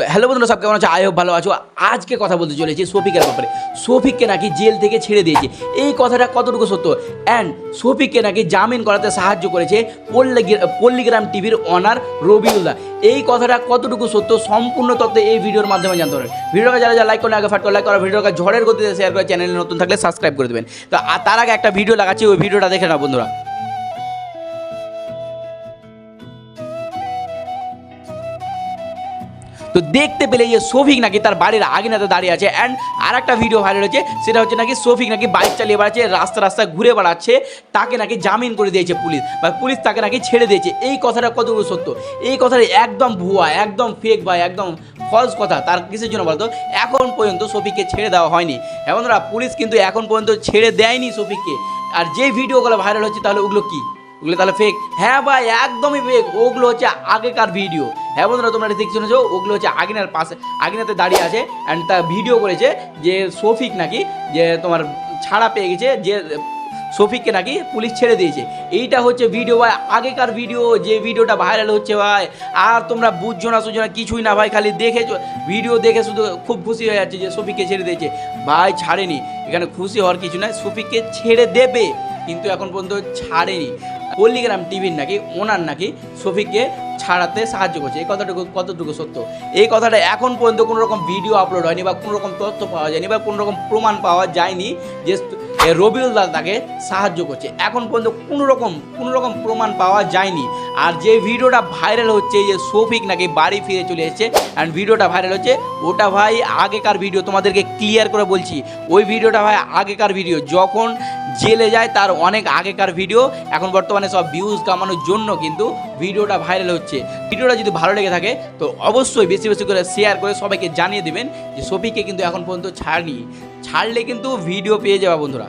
তো হ্যালো বন্ধুরা, সব কেমন আছে? আই হোপ ভালো আছো। আজকে কথা বলতে চলেছি শফিকের ব্যাপারে। শফিককে নাকি জেল থেকে ছেড়ে দিয়েছে। এই কথাটা কতটুকু সত্য? অ্যান্ড শফিককে নাকি জামিন করাতে সাহায্য করেছে পল্লী পল্লীগ্রাম টিভির অনার রবিউল্লাহ এই কথাটা কতটুকু সত্য? সম্পূর্ণ তথ্য এই ভিডিওর মাধ্যমে জানতে পারবেন। ভিডিওকে যারা যারা লাইক করে আগে ফাট করে লাইক করা ভিডিওকে ঝড়ের গতিতে শেয়ার করে চ্যানেলে নতুন থাকলে সাবস্ক্রাইব করে দেবেন। তো তার আগে একটা ভিডিও লাগাচ্ছি, ওই ভিডিওটা দেখে না বন্ধুরা। তো দেখতে পেলে যে শফিক নাকি তার বাড়ির আগিনাতে দাঁড়িয়ে আছে। অ্যান্ড আর একটা ভিডিও ভাইরাল হয়েছে, সেটা হচ্ছে নাকি শফিক নাকি বাইক চালিয়ে বেড়াচ্ছে, রাস্তা রাস্তা ঘুরে বেড়াচ্ছে, তাকে নাকি জামিন করে দিয়েছে পুলিশ। বা পুলিশ তাকে নাকি ছেড়ে দিয়েছে। এই কথাটা কতগুলো সত্য? এই কথাটা একদম ভুয়া, একদম ফেক ভাই একদম ফলস কথা। তার কিসের জন্য বলতো? এখন পর্যন্ত শফিককে ছেড়ে দেওয়া হয়নি। এবং পুলিশ কিন্তু এখন পর্যন্ত ছেড়ে দেয়নি শফিককে। আর যে ভিডিওগুলো ভাইরাল হচ্ছে, তাহলে ওগুলো কী? ওগুলো তাহলে ফেক হ্যাঁ ভাই, একদমই ফেক ওগুলো হচ্ছে আগেকার ভিডিও হ্যাঁ বন্ধুরা, তোমরা দেখতে শুনেছো? ওগুলো হচ্ছে আগিনার পাশে আগিনাতে দাঁড়িয়ে আছে। অ্যান্ড তা ভিডিও করেছে যে শফিক নাকি, যে তোমার ছাড়া পেয়ে গেছে, যে শফিককে নাকি পুলিশ ছেড়ে দিয়েছে। এইটা হচ্ছে ভিডিও ভাই। আগেকার ভিডিও যে ভিডিওটা ভাইরাল হচ্ছে ভাই, আর তোমরা বুঝছ না সুঝছো না, কিছুই না ভাই, খালি দেখেছ। ভিডিও দেখে শুধু খুব খুশি হয়ে যাচ্ছে যে শফিককে ছেড়ে দিয়েছে। ভাই, ছাড়েনি। এখানে খুশি হওয়ার কিছু নয় শফিককে ছেড়ে দেবে। কিন্তু এখন পর্যন্ত ছাড়েনি। পল্লীগ্রাম টিভির নাকি, ওনার নাকি শফিককে ছাড়াতে সাহায্য করছে। এই কথাটুকু, কতটুকু সত্য? এই কথাটা এখন পর্যন্ত কোনো রকম ভিডিও আপলোড হয়নি বা কোনো রকম তথ্য পাওয়া যায়নি বা কোনো রকম প্রমাণ পাওয়া যায়নি যে রবিউল দাস তাকে সাহায্য করছে। এখন পর্যন্ত কোনো রকম কোনো রকম প্রমাণ পাওয়া যায়নি। আর যে ভিডিওটা ভাইরাল হচ্ছে যে শফিক নাকি বাড়ি ফিরে চলে এসেছে অ্যান্ড ভিডিওটা ভাইরাল হচ্ছে, ওটা ভাই আগেকার ভিডিও তোমাদেরকে ক্লিয়ার করে বলছি। ওই ভিডিওটা ভাই আগেকার ভিডিও, যখন জেলে যায় তার অনেক আগেকার ভিডিও এখন বর্তমানে সব ভিউজ কামানোর জন্য কিন্তু ভিডিওটা ভাইরাল হচ্ছে। ভিডিওটা যদি ভালো লেগে থাকে, তো অবশ্যই বেশি বেশি করে শেয়ার করে সবাইকে জানিয়ে দেবেন যে সফিকে কিন্তু এখন পর্যন্ত ছাড়নি। ছাড়লে কিন্তু ভিডিও পেয়ে যাবে বন্ধুরা।